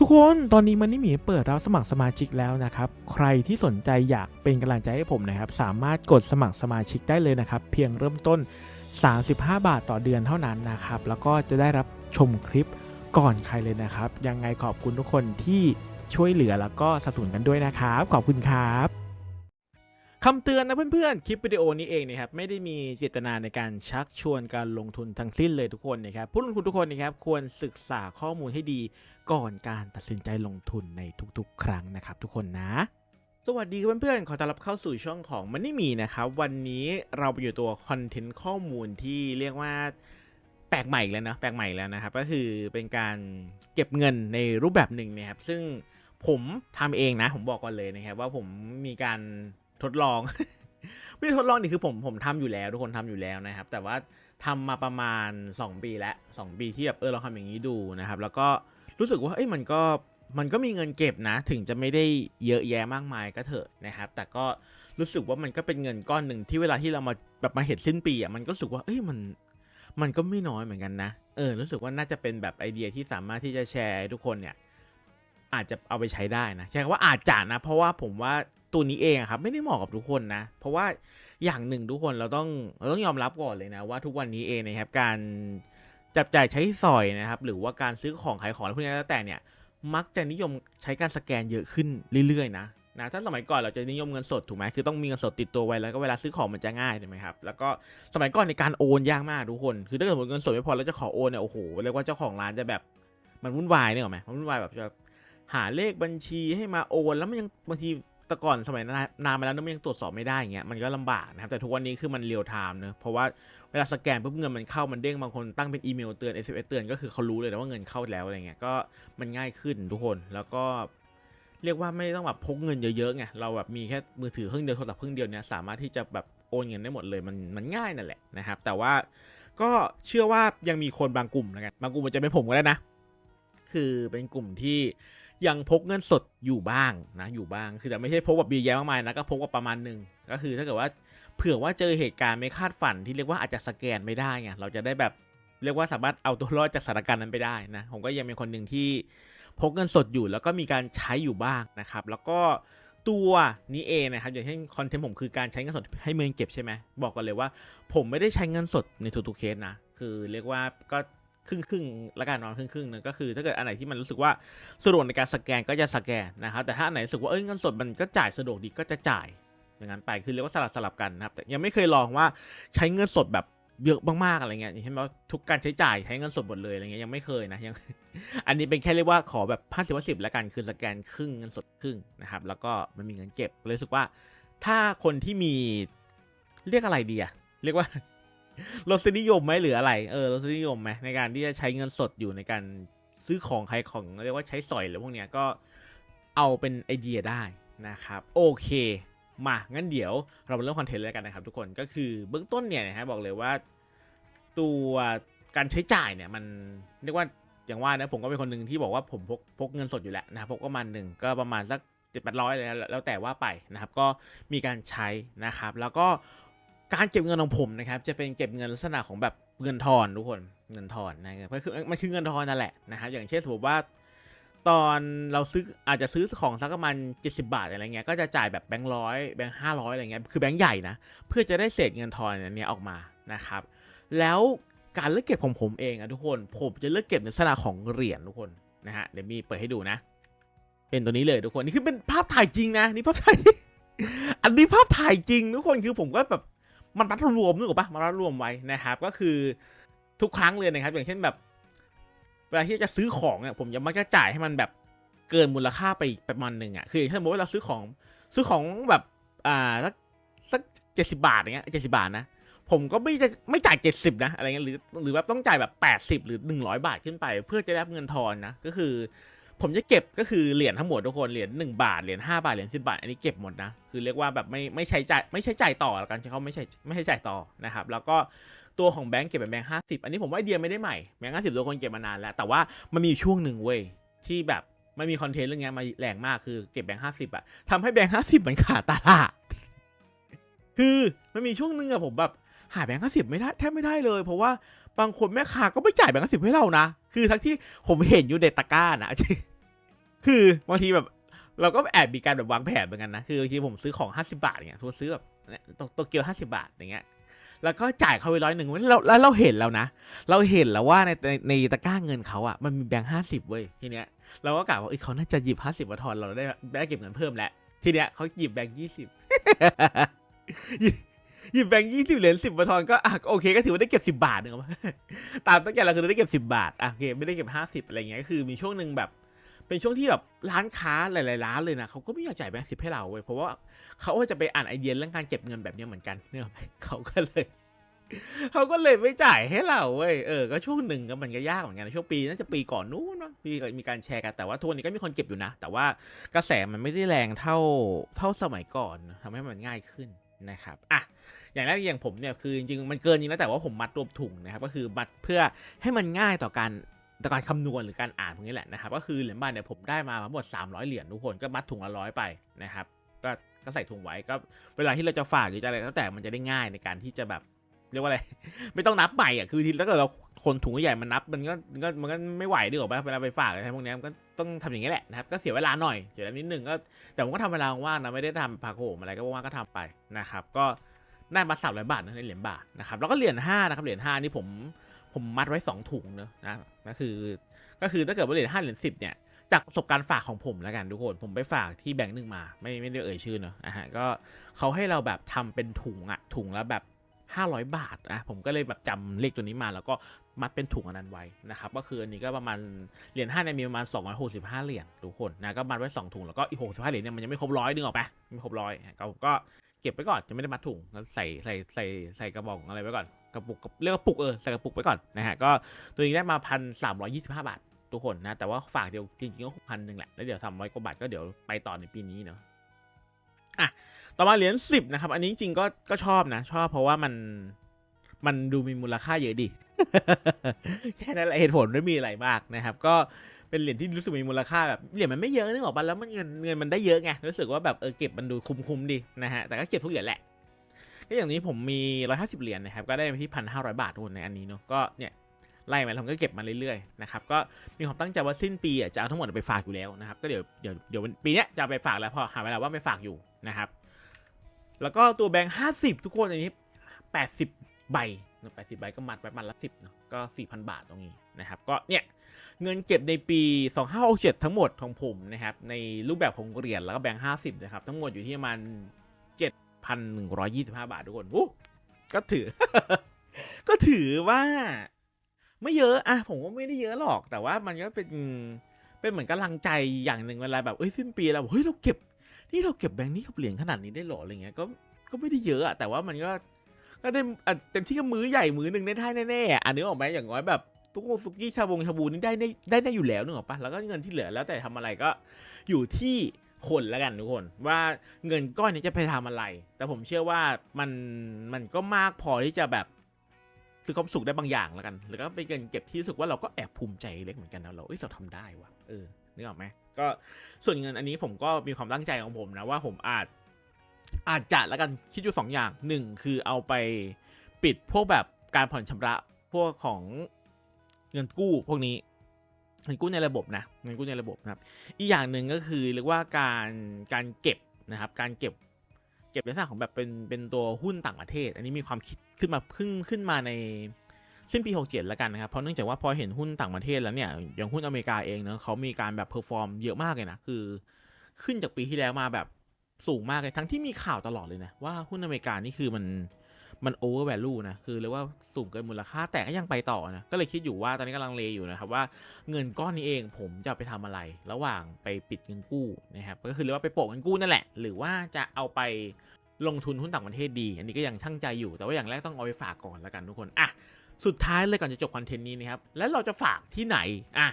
ทุกคนตอนนี้มันนี่หมีเปิดรับสมัครสมาชิกแล้วนะครับ ใครที่สนใจอยากเป็นกำลังใจให้ผมนะครับ สามารถกดสมัครสมาชิกได้เลยนะครับ เพียงเริ่มต้น 35 บาทต่อเดือนเท่านั้นนะครับ แล้วก็จะได้รับชมคลิปก่อนใครเลยนะครับ ยังไงขอบคุณทุกคนที่ช่วยเหลือแล้วก็สนับสนุนกันด้วยนะครับ ขอบคุณครับ คำเตือนนะเพื่อนๆ คลิปวิดีโอนี้เองนะครับไม่ได้มีเจตนาในการชักชวนการลงทุนทั้งสิ้นเลยทุกคนนะครับผู้ลงทุนทุกคนนะครับควรศึกษาข้อมูลให้ดีก่อนการตัดสินใจลงทุนในทุกๆ ครั้งนะครับทุกคนนะ สวัสดีเพื่อนๆ ขอต้อนรับเข้าสู่ช่องของมันนี่มีนะครับวันนี้เราไปอยู่ตัวคอนเทนต์ข้อมูลที่เรียกว่าแปลกใหม่แล้วนะแปลกใหม่แล้วนะครับก็คือเป็นการเก็บเงินในรูปแบบหนึ่งนะครับซึ่งผมทำเองนะผมบอกก่อนเลยนะครับว่าผมมีการ ทดลอง ไม่ได้ทดลองนี่คือผมผมทำอยู่แล้ว ทุกคนทำอยู่แล้วนะครับ แต่ว่าทำมาประมาณ 2 ปีแล้ว 2 ปีที่แบบเออเราทำอย่างนี้ดูนะครับ แล้วก็รู้สึกว่าเอ้ยมันก็มันก็มีเงินเก็บนะ ถึงจะไม่ได้เยอะแยะมากมายก็เถอะนะครับ แต่ก็รู้สึกว่ามันก็เป็นเงินก้อนหนึ่งที่เวลาที่เรามาแบบมาเห็นสิ้นปีอะมันก็รู้สึกว่าเอ้ยมันมันก็ไม่น้อยเหมือนกันนะ เออ รู้สึกว่าน่าจะเป็นแบบไอเดียที่สามารถที่จะแชร์ทุกคนเนี่ย อาจจะเอาไปใช้ได้นะใช่คำว่าอาจจะนะ เพราะว่าผมว่า ตัวนี้เองครับไม่ได้เหมาะกับทุกคนนะ เพราะว่าอย่างหนึ่งทุกคนเราต้องเราต้องยอมรับก่อนเลยนะว่าทุกวันนี้เองนะครับการจับจ่ายใช้สอยนะครับหรือว่าการซื้อของขายของอะไรพวกนี้แล้วแต่เนี่ยมักจะนิยมใช้การสแกนเยอะขึ้นเรื่อยๆนะนะถ้าสมัยก่อนเราจะนิยมเงินสดถูกไหมคือต้องมีเงินสดติดตัวไว้แล้วก็เวลาซื้อของมันจะง่ายถูกไหมครับแล้วก็สมัยก่อนในการโอนยากมากทุกคน คือถ้าเกิดเงินสดไม่พอแล้วจะขอโอนเนี่ยโอ้โหเรียกว่าเจ้าของร้านจะแบบมันวุ่นวายเนี่ยหรอไหมมันวุ่นวายแบบจะหาเลขบัญชีให้มาโอน แล้วมันยังบางที แต่ก่อนสมัยนานมาแล้วนะมันยังตรวจสอบไม่ได้อย่างเงี้ยมันก็ลำบากนะครับแต่ทุกวันนี้คือมันเรียลไทม์เนอะเพราะว่าเวลาสแกนปุ๊บเงินมันเข้ามันเด้งบางคนตั้งเป็นอีเมลเตือน SMS เตือนก็คือเขารู้เลยนะว่าเงินเข้าแล้วอะไรเงี้ยก็มันง่ายขึ้นทุกคนแล้วก็เรียกว่าไม่ต้องแบบพกเงินเยอะๆไงเราแบบมีแค่มือถือเครื่องเดียวโทรศัพท์เครื่องเดียวเนี่ยสามารถที่จะแบบโอนเงินได้หมดเลยมันมันง่ายนั่นแหละนะครับ แต่ว่าก็เชื่อว่ายังมีคนบางกลุ่มนะกันบางกลุ่มมันจะเป็นผมก็ได้นะ คือเป็นกลุ่มที่ ยังพกเงินสดอยู่บ้างนะอยู่บ้าง คือแต่ไม่ใช่พกแบบเยอะแยะมากมายนะก็พกว่าประมาณหนึ่งก็คือถ้าเกิดว่าเผื่อว่าเจอเหตุการณ์ไม่คาดฝันที่เรียกว่าอาจจะสแกนไม่ได้ไงเราจะได้แบบเรียกว่าสามารถเอาตัวรอดจากสถานการณ์นั้นไปได้นะผมก็ยังเป็นคนหนึ่งที่พกเงินสดอยู่แล้วก็มีการใช้อยู่บ้างนะครับ แล้วก็ตัวนี้เองนะครับอย่างเช่นคอนเทนต์ผมคือการใช้เงินสดให้เมืองเก็บใช่ไหมบอกกันเลยว่า ผมไม่ได้ใช้เงินสดในทุกๆเคสนะคือเรียกว่าก็ ครึ่งครึ่งละกันนอนครึ่งครึ่งๆนะก็คือถ้าเกิดอันไหนที่มันรู้สึกว่าสะดวกในการสแกนก็จะสแกนนะครับแต่ถ้าอันไหนรู้สึกว่าเอ้ยเงินสดมันก็จ่ายสะดวกดีก็จะจ่ายอย่างนั้นไปคือเรียกว่าสลับสลับกันนะครับแต่ยังไม่เคยลองว่าใช้เงินสดแบบเยอะมากๆอะไรเงี้ยอย่างเช่นว่าทุกการใช้จ่ายใช้เงินสดหมดเลยอะไรเงี้ยยังไม่เคยนะยังอันนี้เป็นแค่เรียกว่าขอแบบพันสิบว่าสิบแล้วกันคือสแกนครึ่งเงินสดครึ่งนะครับแล้วก็มันมีเงินเก็บเลยรู้สึกว่า ถ้าคนที่มีเรียกอะไรดีอะเรียกว่า รสนิยมไหมหรืออะไร เออรสนิยมไหมในการที่จะใช้เงินสดอยู่ในการซื้อของใครของเรียกว่าใช้สอยหรือพวกเนี้ยก็เอาเป็นไอเดียได้นะครับ โอเคมางั้นเดี๋ยวเรามาเริ่มคอนเทนต์เลยกันนะครับทุกคนก็คือเบื้องต้นเนี่ยนะฮะบอกเลยว่า ตัวการใช้จ่ายเนี่ยมันเรียกว่าอย่างว่านะผมก็เป็นคนหนึ่งที่บอกว่าผมพกพกเงินสดอยู่แล้วนะพกประมาณหนึ่งก็ประมาณสักเจ็ดแปดร้อยเลยแล้วแต่ว่าไปนะครับ ก็มีการใช้นะครับ แล้วก็ การเก็บเงินของผมนะครับ จะเป็นเก็บเงินลักษณะของแบบเงินทอนทุกคนเงินทอนนะครับก็คือมันคือเงินทอนนั่นแหละนะครับอย่างเช่นสมมติว่า ตอนเราซื้ออาจจะซื้อของสักประมาณ70 บาทอะไรเงี้ยก็จะจ่ายแบบแบงค์ร้อยแบงค์ห้าร้อยอะไรเงี้ยคือแบงค์ใหญ่นะเพื่อจะได้เศษเงินทอนอันเนี้ยออกมานะครับ แล้วการเลือกเก็บของผมเองอะทุกคนผมจะเลือกเก็บในลักษณะของเหรียญทุกคนนะฮะเดี๋ยวมีเปิดให้ดูนะ เป็นตัวนี้เลยทุกคนนี่คือเป็นภาพถ่ายจริงนะนี่ภาพถ่ายอันนี้ภาพถ่ายจริงทุกคนคือผมก็แบบ มันมัดรวมนึกออกปะมันมัดรวมไว้นะครับ ก็คือทุกครั้งเลยนะครับ อย่างเช่นแบบ เวลาที่จะซื้อของเนี่ยผมจะมักจะจ่ายให้มันแบบเกินมูลค่าไปประมาณหนึ่งอะคือถ้าสมมติว่าเราซื้อของซื้อของแบบอ่าสักสักเจ็ดสิบาทอย่างเงี้ยเจ็ดสิบาทนะผมก็ไม่จะไม่จ่ายเจ็ดสิบนะอะไรเงี้ยหรือหรือแบบต้องจ่ายแบบแปดสิบหรือหนึ่งร้อยบาทขึ้นไป เพื่อจะได้เงินทอนนะก็คือ ผมจะเก็บก็คือเหรียญทั้งหมดทุกคนเหรียญหนึ่งบาทเหรียญห้าบาทเหรียญสิบาท อันนี้เก็บหมดนะคือเรียกว่าแบบไม่ไม่ใช้จ่ายไม่ใช้จ่ายต่อแล้วกันใช้เขาไม่ใช่ไม่ใช้จ่ายต่อนะครับแล้วก็ตัวของแบงก์เก็บเป็นแบงค์ห้าสิบอันนี้ผมว่าไอเดียไม่ได้ใหม่แบงค์ห้าสิบตัวคนเก็บมานานแล้ว แต่ว่ามันมีช่วงหนึ่งเว้ยที่แบบไม่มีคอนเทนต์เรื่องเงี้ยมาแรงมากคือเก็บแบงค์ห้าสิบอะทำให้แบงค์ห้าสิบมันขาดตลาดคือมันมีช่วงหนึ่งอะผมแบบหาแบงค์ห้าสิบไม่ได้แทบไม่ได้เลย เพราะว่า บางคนแม่ค้าก็ไม่จ่ายแบงค์สิบให้เรานะ คือทั้งที่ผมเห็นอยู่ในตะกร้านะคือบางทีแบบ เราก็แอบมีการแบบวางแผนเหมือนกันนะ คือบางทีผมซื้อของ50บาทอย่างเงี้ยสมมติซื้อแบบโตตเกียว50บาทอย่างเงี้ย แล้วก็จ่ายเขาไปร้อยหนึ่งแล้วแล้วเราเห็นแล้วนะ เราเห็นแล้วว่าในในในตะกร้าเงินเขาอะมันมีแบงค์ห้าสิบเว้ยทีเนี้ยเราก็กะว่าเอ้ยเขาน่าจะหยิบห้าสิบมาทอนเราได้ได้เก็บเงินเพิ่มแล้วทีเนี้ยเขาหยิบแบงค์ยี่สิบ หยิบแบงค์ยี่สิบเหรียญสิบมาทอนก็อะโอเคก็ถือว่าได้เก็บสิบบาทนึงเอามาตามตั้งใจเราคือได้เก็บสิบบาทอะโอเคไม่ได้เก็บห้าสิบอะไรเงี้ยก็คือมีช่วงหนึ่งแบบ เป็นช่วงที่แบบร้านค้าหลายๆร้านเลยนะเขาก็ไม่อยากจ่ายแบงค์สิบให้เราเว้ยเพราะว่าเขาก็จะไปอ่านไอเดียเรื่องการเก็บเงินแบบนี้เหมือนกันเนี่ยเขาก็เลยเขาก็เลยไม่จ่ายให้เราเว้ย เออ ก็ช่วงหนึ่งก็มันก็ยากเหมือนกันช่วงปีน่าจะปีก่อนนู้นมั้งปีมีการแชร์กัน แต่ว่าทุกวันนี้ก็มีคนเก็บอยู่นะ แต่ว่ากระแสมันไม่ได้แรงเท่าเท่าสมัยก่อนทำให้มันง่ายขึ้นนะครับ อะ อย่างแรกอย่างผมเนี่ยคือจริงๆมันเกินจริงนะแต่ว่าผมมัดรวมถุงนะครับก็คือมัดเพื่อให้มันง่ายต่อการต่อการคำนวณหรือการอ่านพวกนี้แหละนะครับก็คือเหรียญบาทเนี่ยผมได้มาทั้งหมด 300 เหรียญทุกคนก็มัดถุงละร้อยไปนะครับก็ก็ใส่ถุงไว้ก็เวลาที่เราจะฝากหรือจะอะไรแล้วแต่มันจะได้ง่ายในการที่จะแบบเรียกว่าอะไรไม่ต้องนับใหม่อะคือทีถ้าเกิดเราคนถุงใหญ่มันนับมันก็มันก็มันก็ไม่ไหวดีกว่าปะเวลาไปฝากอะไรพวกนี้มันก็ต้องทำอย่างนี้แหละนะครับก็เสียเวลาหน่อยเสียเวลานิดนึงก็แต่ผมก็ทำเวลาว่างนะไม่ได้ทำผักโขมอะไรก็ว่างก็ทำไปนะครับก็ ได้มาสามร้อยบาทนะในเหรียญบาทนะครับแล้วก็เหรียญห้านะครับเหรียญห้านี่ผมผมมัดไว้สองถุงเนอะนะก็คือก็คือถ้าเกิดว่าเหรียญห้าเหรียญสิบเนี่ยจากประสบการณ์ฝากของผมแล้วกันทุกคนผมไปฝากที่แบงค์หนึ่งมา ไม่ไม่ได้เอ่ยชื่อเนอะอะฮะก็เขาให้เราแบบทำเป็นถุงอะถุงแล้วแบบ500 บาทนะผมก็เลยแบบจำเลขตัวนี้มาแล้วก็มัดเป็นถุงอันนั้นไว้นะครับก็คืออันนี้ก็ประมาณเหรียญ5เนี่ยมีประมาณ 265 เหรียญทุกคนนะก็มัดไว้ 2 ถุงแล้วก็อีก 65 เหรียญเนี่ยมันยังไม่ครบร้อยนึงออกไปไม่ครบร้อยก็ก็ เก็บไว้ก่อนจะไม่ได้มัดถุงใส่ใส่ใส่ใส่กระบอกอะไรไว้ก่อนกระปุกเรียกว่าปุกเออใส่กระปุกไว้ก่อนนะฮะก็ตัวนี้ได้มาพันสามร้อยยี่สิบห้าบาททุกคนนะแต่ว่าฝากเดียวจริงๆก็พันหนึ่งแหละแล้วเดี๋ยวสามร้อยกว่าบาทก็เดี๋ยวไปต่อในปีนี้เนาะอะต่อมาเหรียญสิบนะครับ อันนี้จริงก็ก็ชอบนะ ชอบเพราะว่ามันมันดูมีมูลค่าเยอะดิแค่นั้นแหละเหตุผลไม่มีอะไรมากนะครับ ก็ เป็นเหรียญที่รู้สึกมีมูลค่าแบบเหรียญมันไม่เยอะนึกออกปะแล้วมันเงินเงินมันได้เยอะไงรู้สึกว่าแบบเออเก็บมันดูคุ้มๆดีนะฮะแต่ก็เก็บทุกเหรียญแหละก็อย่างนี้ผมมี 150 เหรียญนะครับก็ได้ไปที่พันห้าร้อยบาททุกคนในอันนี้เนาะก็เนี่ยไล่มาแล้วผมก็เก็บมาเรื่อยๆนะครับก็มีความตั้งใจว่าสิ้นปีอะจะเอาทั้งหมดไปฝากอยู่แล้วนะครับก็เดี๋ยวเดี๋ยวเดี๋ยวปีนี้จะไปฝากแล้วพอหาเวลาว่าไปฝากอยู่นะครับแล้วก็ตัวแบงค์ห้าสิบทุกคนอันนี้แปดสิบใบ แปสิบใบก็มัดไปมันละสิบเนาะก็สี่พันบาทตรงนี้นะครับก็เนี่ยเงินเก็บในปี 2567 ทั้งหมดของผมนะครับในรูปแบบของเหรียญแล้วก็แบงค์ห้าสิบนะครับทั้งหมดอยู่ที่ประมาณเจ็ดพันหนึ่งร้อยยี่สิบห้าบาททุกคนอู้ก็ถือ ก็ถือว่าไม่เยอะอะผมว่าไม่ได้เยอะหรอก แต่ว่ามันก็เป็นเป็นเหมือนกำลังใจอย่างหนึ่งเวลาแบบเอ้ยสิ้นปีแล้วเฮ้ยเราเก็บนี่เราเก็บแบงค์นี้กับเหรียญขนาดนี้ได้หรออะไรเงี้ยก็ก็ไม่ได้เยอะอะแต่ว่ามันก็ ก็ได้อะเต็มที่ก็มื้อใหญ่มื้อหนึ่งได้ได้แน่ๆอะอันนี้ออกไหมอย่างน้อยแบบทุกโมซุกี้ชาบงชาบูนี่ได้ได้ได้ได้อยู่แล้วนึกออกปะแล้วก็เงินที่เหลือแล้วแต่ทำอะไรก็อยู่ที่คนแล้วกันทุกคนว่าเงินก้อนนี้จะไปทำอะไร แต่ผมเชื่อว่ามันมันก็มากพอที่จะแบบซื้อความสุขได้บางอย่างแล้วกัน แล้วก็เป็นเงินเก็บที่รู้สึกว่าเราก็แอบภูมิใจเล็กเหมือนกันนะเราเอ้ยเราทำได้ว่ะเออนึกออกไหมก็ส่วนเงินอันนี้ผมก็มีความตั้งใจของผมนะว่าผมอาจ อาจจะแล้วกันคิดอยู่สองอย่างหนึ่งคือเอาไปปิดพวกแบบการผ่อนชำระพวกของเงินกู้พวกนี้เงินกู้ในระบบนะเงินกู้ในระบบนะครับ อีกอย่างหนึ่งก็คือเรียกว่าการการเก็บนะครับ การเก็บเก็บในลักษณะของแบบเป็นเป็นตัวหุ้นต่างประเทศ อันนี้มีความคิดขึ้นมาพึ่งขึ้นมาในสิ้นปี 67 แล้วกันนะครับ เพราะเนื่องจากว่าพอเห็นหุ้นต่างประเทศแล้วเนี่ย อย่างหุ้นอเมริกาเองเนะเขามีการแบบเพอร์ฟอร์มเยอะมากเลยนะ คือ ขึ้นจากปีที่แล้วมาแบบ สูงมากเลยทั้งที่มีข่าวตลอดเลยนะ ว่าหุ้นอเมริกานี่คือมันมันโอเวอร์แวลูนะ คือเรียกว่าสูงเกินมูลค่าแต่ก็ยังไปต่อนะ ก็เลยคิดอยู่ว่าตอนนี้กำลังเลอยู่นะครับว่าเงินก้อนนี้เองผมจะไปทำอะไร ระหว่างไปปิดเงินกู้นะครับก็คือเรียกว่าไปโปะเงินกู้นั่นแหละ หรือว่าจะเอาไปลงทุนหุ้นต่างประเทศดี อันนี้ก็ยังช่างใจอยู่ แต่ว่าอย่างแรกต้องเอาไปฝากก่อนแล้วกันทุกคนอะสุดท้ายเลยก่อนจะจบคอนเทนต์นี้นะครับแล้วเราจะฝากที่ไหนอะ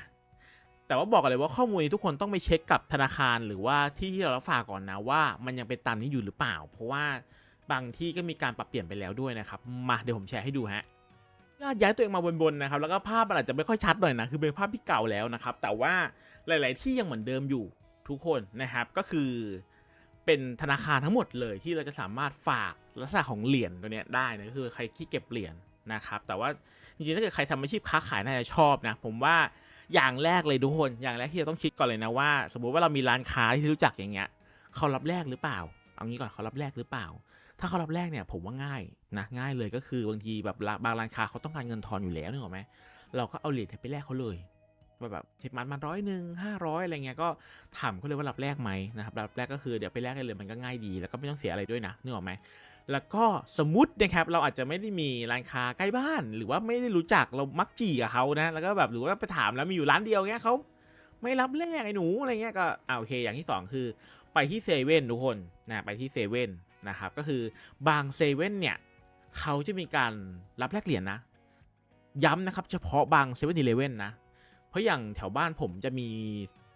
แต่ว่าบอกกันเลยว่าข้อมูลนี้ทุกคนต้องไปเช็คกับธนาคารหรือว่าที่ที่เรารับฝากก่อนนะว่า มันยังเป็นตามนี้อยู่หรือเปล่า เพราะว่าบางที่ก็มีการปรับเปลี่ยนไปแล้วด้วยนะครับ มาเดี๋ยวผมแชร์ให้ดูฮะญาติย้ายตัวเองมาบนๆนะครับ แล้วก็ภาพมันอาจจะไม่ค่อยชัดหน่อยนะ คือเป็นภาพที่เก่าแล้วนะครับ แต่ว่าหลาย ๆ ที่ยังเหมือนเดิมอยู่ทุกคนนะครับ ก็คือเป็นธนาคารทั้งหมดเลยที่เราจะสามารถฝากลักษณะของเหรียญตัวเนี้ยได้นะคือใครที่เก็บเหรียญนะครับ แต่ว่าจริงๆถ้าเกิดใครทำอาชีพค้าขายน่าจะชอบนะ ผมว่า อย่างแรกเลยทุกคน อย่างแรกที่เราต้องคิดก่อนเลยนะว่า สมมุติว่าเรามีร้านค้าที่รู้จักอย่างเงี้ยเขารับแลกหรือเปล่า เอางี้ก่อนเขารับแลกหรือเปล่า ถ้าเขารับแลกเนี่ยผมว่าง่ายนะง่ายเลยก็คือบางทีแบบบางร้านค้าเขาต้องการเงินทอนอยู่แล้วนึกออกไหมเราก็เอาเหรียญไปแลกเขาเลยแบบเทปมันมาร้อยหนึ่งห้าร้อยอะไรเงี้ยก็ถามเขาเลยว่ารับแลกไหมนะครับรับแลกก็คือเดี๋ยวไปแลกกันเลยมันก็ง่ายดีแล้วก็ไม่ต้องเสียอะไรด้วยนะนึกออกไหม แล้วก็สมมตินะครับเราอาจจะไม่ได้มีร้านค้าใกล้บ้าน หรือว่าไม่ได้รู้จักเรามักจีกับเขานะ แล้วก็แบบหรือว่าไปถามแล้วมีอยู่ร้านเดียวเงี้ยเขาไม่รับแลกไอ้หนูอะไรเงี้ยก็อ่าโอเคอย่างที่สองคือไปที่เซเว่นทุกคนนะไปที่เซเว่นนะครับก็คือบางเซเว่นเนี่ยเขาจะมีการรับแลกเหรียญนะย้ำนะครับเฉพาะบางเซเว่นอีเลเว่นนะ เพราะอย่างแถวบ้านผมจะมี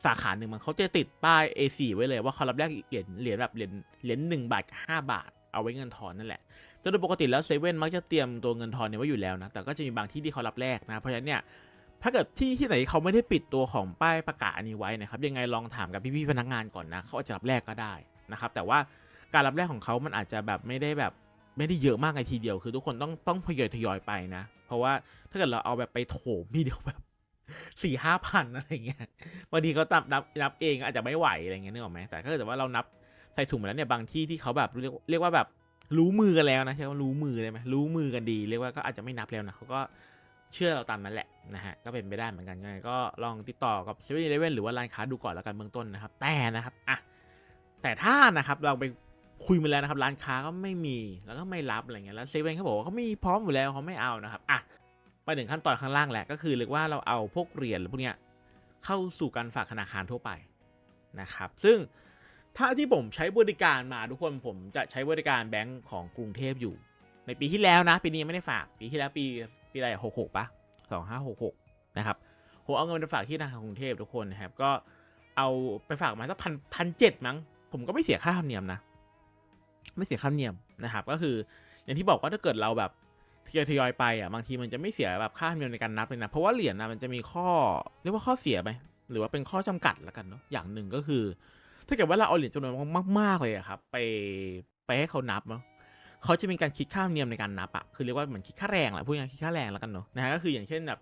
สาขาหนึ่งมันเขาจะติดป้าย A4 ไว้เลยว่าเขารับแลกเหรียญเหรียญแบบเหรียญเหรียญหนึ่งบาทกับห้าบาท เอาไว้เงินทอนนั่นแหละโดยปกติแล้วเซเว่นมักจะเตรียมตัวเงินทอนเนี่ยไว้อยู่แล้วนะ แต่ก็จะมีบางที่ที่เขารับแลกนะ เพราะฉะนั้นเนี่ยถ้าเกิดที่ที่ไหนเขาไม่ได้ปิดตัวของป้ายประกาศอันนี้ไว้นะครับยังไงลองถามกับพี่ๆพนักงานก่อนนะเขาอาจจะรับแลกก็ได้นะครับแต่ว่าการรับแลกของเขามันอาจจะแบบไม่ได้แบบไม่ได้เยอะมากในทีเดียว คือทุกคนต้องต้องทยอยทยอยไปนะ เพราะว่าถ้าเกิดเราเอาแบบไปโถมทีเดียวแบบสี่ห้าพันอะไรเงี้ยบางทีเขานับนับนับเองอาจจะไม่ไหวอะไรเงี้ยนึกออกไหมแต่ถ้าเกิดว่าเรานับ ใส่ถุงมาแล้วเนี่ยบางที่ที่เขาแบบเรียกเรียกว่าแบบรู้มือกันแล้วนะใช่ไหมรู้มือได้ไหมรู้มือกันดีเรียกว่าก็อาจจะไม่นับแล้วนะเขาก็เชื่อเราตามนั้นแหละนะฮะก็เป็นไปได้เหมือนกันยังไงก็ลองติดต่อกับเซเว่นอีเลเว่นหรือว่าร้านค้าดูก่อนแล้วกันเบื้องต้นนะครับ แต่นะครับอะแต่ถ้านะครับเราไปคุยมาแล้วนะครับร้านค้าก็ไม่มีแล้วก็ไม่รับอะไรเงี้ยแล้วเซเว่นเขาบอกว่าเขามีพร้อมอยู่แล้วเขาไม่เอานะครับอะไปถึงขั้นตอนข้างล่างแหละก็คือเรียกว่าเราเอาพวกเหรียญหรือพวกเนี้ยเข้าสู่การฝากธนาคารทั่วไปนะครับซึ่ง ถ้าที่ผมใช้บริการมาทุกคนผมจะใช้บริการแบงก์ของกรุงเทพอยู่ ในปีที่แล้วนะ ปีนี้ยังไม่ได้ฝาก ปีที่แล้วปีปีอะไรหกหกปะสองห้าหกหกนะครับผมเอาเงินไปฝากที่ธนาคารกรุงเทพทุกคนนะครับก็เอาไปฝากมาสักพันพันเจ็ดมั้ง ผมก็ไม่เสียค่าธรรมเนียมนะ ไม่เสียค่าธรรมเนียมนะครับ ก็คืออย่างที่บอกว่าถ้าเกิดเราแบบทยอยไปอะบางทีมันจะไม่เสียแบบค่าธรรมเนียมในการนับเลยนะเพราะว่าเหรียญนะมันจะมีข้อเรียกว่าข้อเสียไหมหรือว่าเป็นข้อจำกัดล้วกันเนาะอย่างหนึ่งก็คือ ถ้าเกิดว่าเราเอาเหรียญจำนวนมากๆเลยอะครับไปไปให้เขานับเนาะเขาจะมีการคิดค่าธรรมเนียมในการนับอะคือเรียกว่าเหมือนคิดค่าแรงแหละพูดง่ายคิดค่าแรงแล้วกันเนาะนะฮะก็คืออย่างเช่นแบบ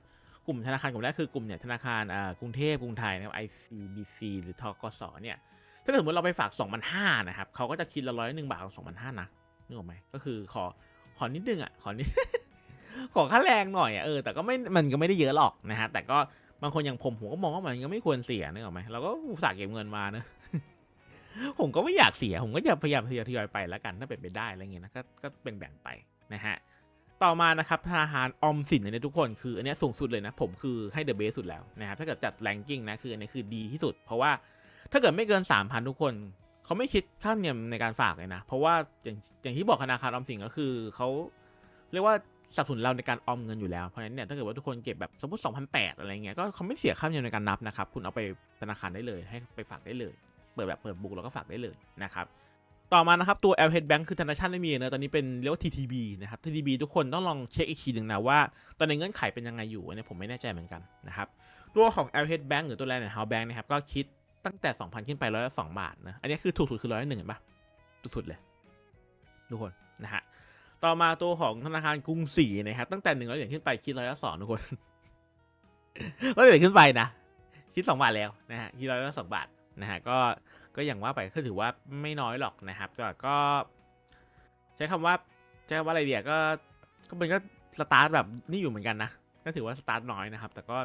กลุ่มธนาคารกลุ่มแรกคือกลุ่มเนี่ยธนาคารอ่ากรุงเทพกรุงไทยนะครับ ICBC หรือทกสเนี่ยถ้าสมมติเราไปฝาก 2,500นะครับเขาก็จะคิดละร้อยหนึ่งบาทกับ2,500นะนึกออกไหมก็คือขอขอนิดนึงอะขอนิดขอค่าแรงหน่อยอะเออแต่ก็ไม่มันก็ไม่ได้เยอะหรอกนะฮะแต่ก็บางคนอย่างผมผมก็มองว่ามันก็ไม่ควรเสียนึกออกไหมเราก็อุตส่าห์เก็บเงินมาเนอะ ผมก็ไม่อยากเสีย ผมก็จะพยายามทยอยทยอยไปแล้วกัน ถ้าเป็นไปได้อะไรเงี้ยนะก็ก็เป็นแบ่งไปนะฮะ ต่อมานะครับธนาคารออมสินเนี่ยทุกคนคืออันนี้สูงสุดเลยนะ ผมคือให้เดอะเบสสุดแล้วนะครับ ถ้าเกิดจัดแรงกิ้งนะคืออันนี้คือดีที่สุด เพราะว่าถ้าเกิดไม่เกิน 3,000 ทุกคนเขาไม่คิดค่าธรรมเนียมในการฝากเลยนะ เพราะว่าอย่างอย่างที่บอกธนาคารออมสินก็คือเขาเรียกว่าสนับสนุนเราในการออมเงินอยู่แล้ว เพราะฉะนั้นเนี่ยถ้าเกิดว่าทุกคนเก็บแบบสมมติ2,008อะไรเงี้ยก็เขาไม่เสียค่าธรรมเนียมในการนับนะครับ คุณเอาไปธนาคารได้เลยให้ไปฝากได้เลย เปิดแบบเปิดบุกแล้วก็ฝากได้เลยนะครับต่อมานะครับตัว l h Bank คือธนาคารไม่มีนะตอนนี้เป็นเรียกว่า TTB นะครับ TTB ทุกคนต้องลองเช็คอีกทีหนึ่งนะว่า ตอนนี้เงื่อนไขเป็นยังไงอยู่อันนี้ผมไม่แน่ใจเหมือนกันนะครับตัวของ l h Bank หรือตัว Land House Bank นะครับก็คิดตั้งแต่ 2,000 ขึ้นไปร้อยละสองบาทนะอันนี้คือถูกสุดคือร้อยละหนึ่งเห็นปะถูกสุดเลยทุกคนนะฮะต่อมาตัวของธนาคารกรุงศรีนะครับตั้งแต่หนึ่งร้อยเหรียญขึ้นไปคิดร้อยละสองทุกคนร้อยเหรียญขึ้นไปนะคิดสองบาทแล้วนะฮะคิดร้อยละสองบาทนะฮะก็ ก็อย่างว่าไปก็ถือว่าไม่น้อยหรอกนะครับแต่ก็ ใช้คำว่าใช้คำว่าอะไรเดียก็ก็เป็นก็สตาร์ทแบบนี่อยู่เหมือนกันนะก็ถือว่าสตาร์ทน้อยนะครับ แต่ก็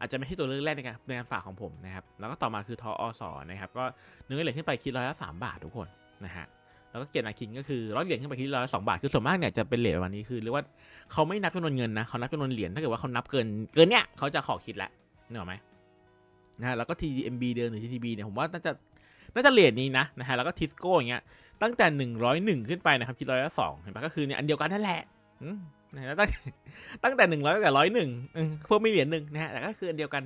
อาจจะไม่ใช่ตัวเลือกแรกในการในการฝากของผมนะครับ แล้วก็ต่อมาคือทออสนะครับก็หนึ่งร้อเหรียญขึ้นไปคิดร้อยละสามบาททุกคนนะฮะแล้วก็เกียรตินาคินก็คือร้อยเหรียญขึ้นไปที่ร้อยสองบาทคือส่วนมากเนี่ยจะเป็นเหรียญวันนี้คือเรียกว่าเขาไม่นับจำนวนเงินนะเขานับจำนวนเหรียญถ้าเกิดว่าเขานับเกินเกินเนี่ยเขาจะขอคิดแล้วนึกออกไหมนะฮะแล้วก็ TDMB เดินหรือ TTB เนี่ยผมว่าน่าจะ น่าจะเหรียญนี้นะนะฮะแล้วก็ทิสโก้อย่างเงี้ยตั้งแต่หนึ่งร้อยหนึ่งขึ้นไปนะครับคิดร้อยละสองเห็นปะก็คือเนี่ยอันเดียวกันนั่นแหละนะฮะตั้งตั้งแต่หนึ่งร้อยกับร้อยหนึ่งเพิ่มไม่เหรียญหนึ่งนะฮะแต่ก็คืออันเดียวกัน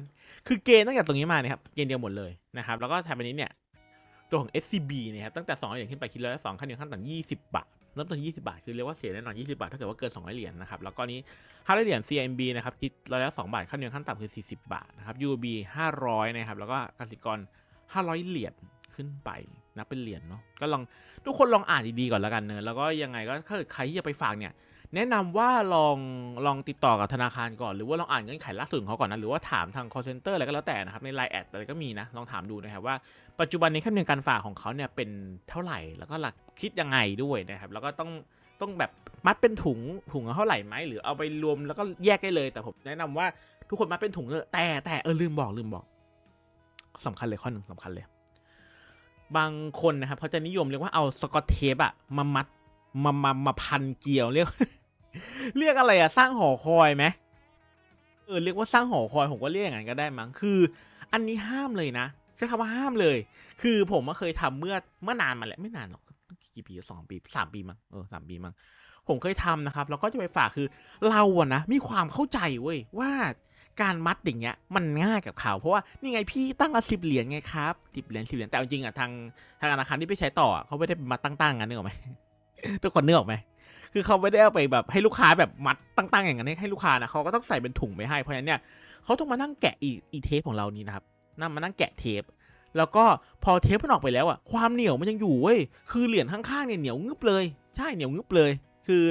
คือเกณฑ์ตั้งแต่ตรงนี้มาเนี่ยครับเกณฑ์เดียวหมดเลยนะครับแล้วก็แถมอันนี้เนี่ยตัวของ SCB เนี่ยครับตั้งแต่2เหรียญขึ้นไปคิดร้อยละสองขั้นเดียวขั้นต่ำ20บบาทเริ่มต้น20 บาท คือเรียกว่าเสียแน่นอน 20 บาท ถ้าเกิดว่าเกิน 200 เหรียญนะครับ แล้วก็นี้ 500 เหรียญ CMB นะครับคิดร้อยละ2บาท ขั้นเดียวขั้นต่ำคือ 40 บาทนะครับ UOB 500 นะครับ แล้วก็กสิกร 500 เหรียญ ขึ้นไปนับเป็นเหรียญเนาะก็ลองทุกคนลองอ่านดีๆก่อนแล้วกันเนอะแล้วก็ยังไงก็ถ้าเกิดใครที่จะไปฝากเนี่ย แนะนำว่าลองลองติดต่อกับธนาคารก่อนหรือว่าลองอ่านเงื่อนไขล่าสุดของเขาก่อนนะหรือว่าถามทาง call center อะไรก็แล้วแต่นะครับใน Line แอดอะไรก็มีนะลองถามดูนะครับว่าปัจจุบันนี้ค่าธรรมเนียมการฝากของเขาเนี่ยเป็นเท่าไหร่แล้วก็หลักคิดยังไงด้วยนะครับแล้วก็ต้องต้องแบบมัดเป็นถุงถุงเท่าไหร่ไหมหรือเอาไปรวมแล้วก็แยกได้เลย แต่ผมแนะนำว่าทุกคนมัดเป็นถุงเลยแต่แต่เออลืมบอกลืมบอกสำคัญเลยข้อหนึ่งสำคัญเลย บางคนนะครับเขาจะนิยมเรียกว่าเอาสกอตเทปอะมามัดมามามาพันเกลียวเรียก เรียกอะไรอะสร้างหอคอยไหมเออเรียกว่าสร้างหอคอยผมก็เรียกอย่างนั้นก็ได้มั้งคือ อันนี้ห้ามเลยนะใช้คำว่าห้ามเลย คือผมก็เคยทำเมื่อเมื่อนานมาแล้วไม่นานหรอกกี่ปีสองปีสามปีมั้งเออสามปีมั้งผมเคยทำนะครับแล้วก็จะไปฝากคือเราอะนะมีความเข้าใจเว้ยว่า การมัดอย่างเงี้ยมันง่ายกับเขาเพราะว่านี่ไงพี่ตั้งละสิบเหรียญไงครับสิบเหรียญสิบเหรียญแต่จริงอะทางทางธนาคารที่ไปใช้ต่อเขาไม่ได้มาตั้งๆกันนึกออกไหมทุกคนนึกออกไหมคือเขาไม่ได้เอาไปแบบให้ลูกค้าแบบมัดตั้งๆอย่างนั้นให้ลูกค้านะเขาก็ต้องใส่เป็นถุงไปให้เพราะฉะนั้นเนี่ยเขาต้องมานั่งแกะอีอีเทปของเรานี่นะครับนั่งมานั่งแกะเทปแล้วก็พอเทปมันออกไปแล้วอะความเหนียวมันยังอยู่เว้ยคือเหรียญข้างๆเนี่ยเหนียวงึบเลย ใช่เหนียวงึบเลย คือ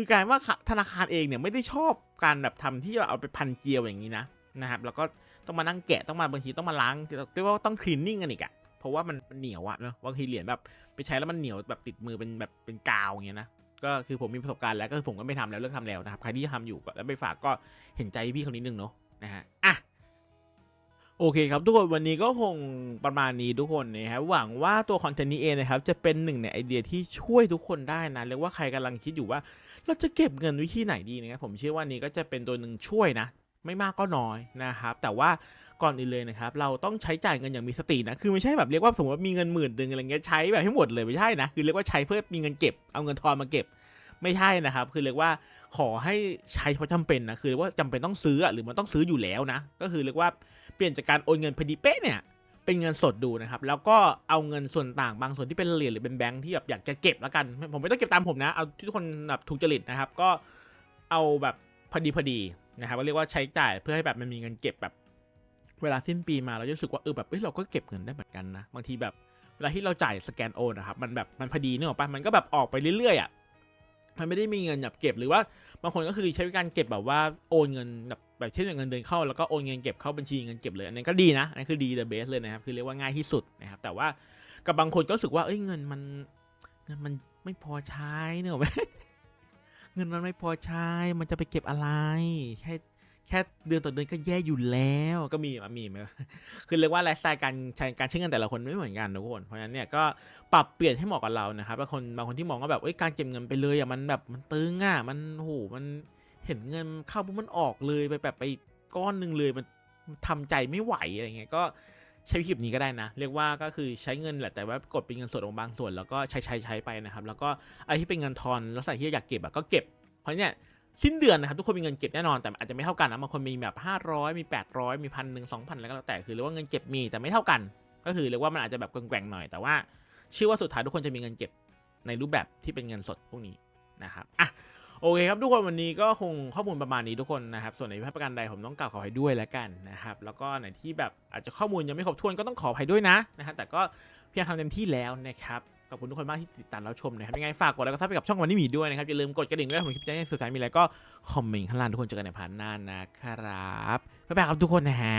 คือการว่าธนาคารเองเนี่ยไม่ได้ชอบการแบบทำที่เอาไปพันเกลียวอย่างนี้นะนะครับ แล้วก็ต้องมานั่งแกะต้องมาบางทีต้องมาล้างเรียกว่าต้องคลีนนิ่งกันอีกอะเพราะว่ามันเหนียวอะเนอะบางทีเหรียญแบบไปใช้แล้วมันเหนียวแบบติดมือเป็นแบบเป็นกาวอย่างเงี้ยนะก็คือผมมีประสบการณ์แล้วก็คือผมก็ไม่ทำแล้วเลิกทำแล้วนะครับใครที่ทำอยู่แล้วไปฝากก็เห็นใจพี่คนนิดนึงเนาะนะฮะอะโอเคครับทุกคนวันนี้ก็คงประมาณนี้ทุกคนนะครับหวังว่าตัวคอนเทนต์นี้เองนะครับจะเป็นหนึ่งในไอเดียที่ช่วยทุกคนได้นะเรียกว่าใครกำลังคิดอยู่ว่า เราจะเก็บเงินวิธีไหนดีนะครับผมเชื่อว่านี้ก็จะเป็นตัวหนึ่งช่วยนะ ไม่มากก็น้อยนะครับ แต่ว่าก่อนอื่นเลยนะครับ เราต้องใช้จ่ายเงินอย่างมีสตินะ คือไม่ใช่แบบเรียกว่าสมมติว่ามีเงินหมื่นหนึ่งอะไรเงี้ยใช้แบบให้หมดเลยไม่ใช่นะ คือเรียกว่าใช้เพื่อมีเงินเก็บ เอาเงินทอนมาเก็บ ไม่ใช่นะครับ คือเรียกว่าขอให้ใช้เพราะจำเป็นนะ คือเรียกว่าจำเป็นต้องซื้อหรือมันต้องซื้ออยู่แล้วนะ ก็คือเรียกว่าเปลี่ยนจากการโอนเงินพอดีเป๊ะเนี่ย เป็นเงินสดดูนะครับ แล้วก็เอาเงินส่วนต่างบางส่วนที่เป็นเหรียญหรือเป็นแบงค์ที่แบบอยากจะเก็บแล้วกัน ผมไม่ต้องเก็บตามผมนะ เอาที่ทุกคนแบบถูกจริตนะครับ ก็เอาแบบพอดีพอดีนะครับเรียกว่าใช้จ่ายเพื่อให้แบบมันมีเงินเก็บแบบ เวลาสิ้นปีมาเราจะรู้สึกว่าเออแบบเอ้ยเราก็เก็บเงินได้เหมือนกันนะบางทีแบบเวลาที่เราจ่ายสแกนโอนนะครับมันแบบมันพอดีเนกอะปะมันก็แบบออกไปเรื่อยๆอะมันไม่ได้มีเงินแบบเก็บหรือว่าบางคนก็คือใช้การเก็บแบบว่าโอนเงินแบบ แบบเช่นเงินเดือนเข้าแล้วก็โอนเงินเก็บเข้าบัญชีเงินเก็บเลยอันนี้ก็ดีนะอันนี้คือดี the best เลยนะครับคือเรียกว่าง่ายที่สุดนะครับแต่ว่ากับบางคนก็รู้สึกว่าเอ้ยเงินมันเงินมันไม่พอใช้เนอะไหมเงินมันไม่พอใช้ มันจะไปเก็บอะไรแค่แค่เดือนต่อเดือนก็แย่อยู่แล้วก็มีมีไหมคือเรียกว่าไลฟ์สไตล์การใช้การใช้เงินแต่ละคนไม่เหมือนกันทุกคนเพราะฉะนั้นเนี่ยก็ปรับเปลี่ยนให้เหมาะกับเรานะครับบางคนบางคนที่มองว่าแบบเอ้ยการเก็บเงินไปเลยอะมันแบบมันตึงอะมันโหมัน เห็นเงินเข้าปุ๊บมันออกเลยไปแบบไปก้อนหนึ่งเลยมันมันทำใจไม่ไหวอะไรเงี้ยก็ใช้วิธีแบบนี้ก็ได้นะ เรียกว่าก็คือใช้เงินแหละแต่ว่ากดเป็นเงินสดลงบางส่วน แล้วก็ใช้ใช้ใช้ไปนะครับ แล้วก็อะไรที่เป็นเงินทอนลักษณะที่อยากเก็บอะก็เก็บ เพราะเนี่ยสิ้นเดือนนะครับทุกคนมีเงินเก็บแน่นอนแต่อาจจะไม่เท่ากันนะบางคนมีแบบ 500 มี 800 มีพันหนึ่งสองพันแล้วก็แล้วแต่คือเรียกว่าเงินเก็บมีแต่ไม่เท่ากัน ก็คือเรียกว่ามันอาจจะแบบแกว่งๆหน่อยแต่ว่าเชื่อว่าสุดท้ายทุกคนจะมีเงินเก็บในรูปแบบที่เป็นเงินสดพวกนี้นะครับอะ โอเคครับทุกคนวันนี้ก็คงข้อมูลประมาณนี้ทุกคนนะครับ ส่วนในพิพาทประการใดผมต้องกล่าวขออภัยด้วยแล้วกันนะครับ แล้วก็ไหนที่แบบอาจจะข้อมูลยังไม่ครบถ้วนก็ต้องขออภัยด้วยนะนะครับแต่ก็พยายามทำเต็มที่แล้วนะครับขอบคุณทุกคนมากที่ติดตามรับชมนะครับยังไงฝากกดไลค์กดซับไปกับช่องวันนี้มีด้วยนะครับอย่าลืมกดกระดิ่งด้วยผมคลิปจะให้สุดท้ายมีอะไรก็คอมเมนต์ข้างล่างทุกคนเจอกันในพาร์ทหน้านะครับบ๊ายบายครับทุกคนนะฮะ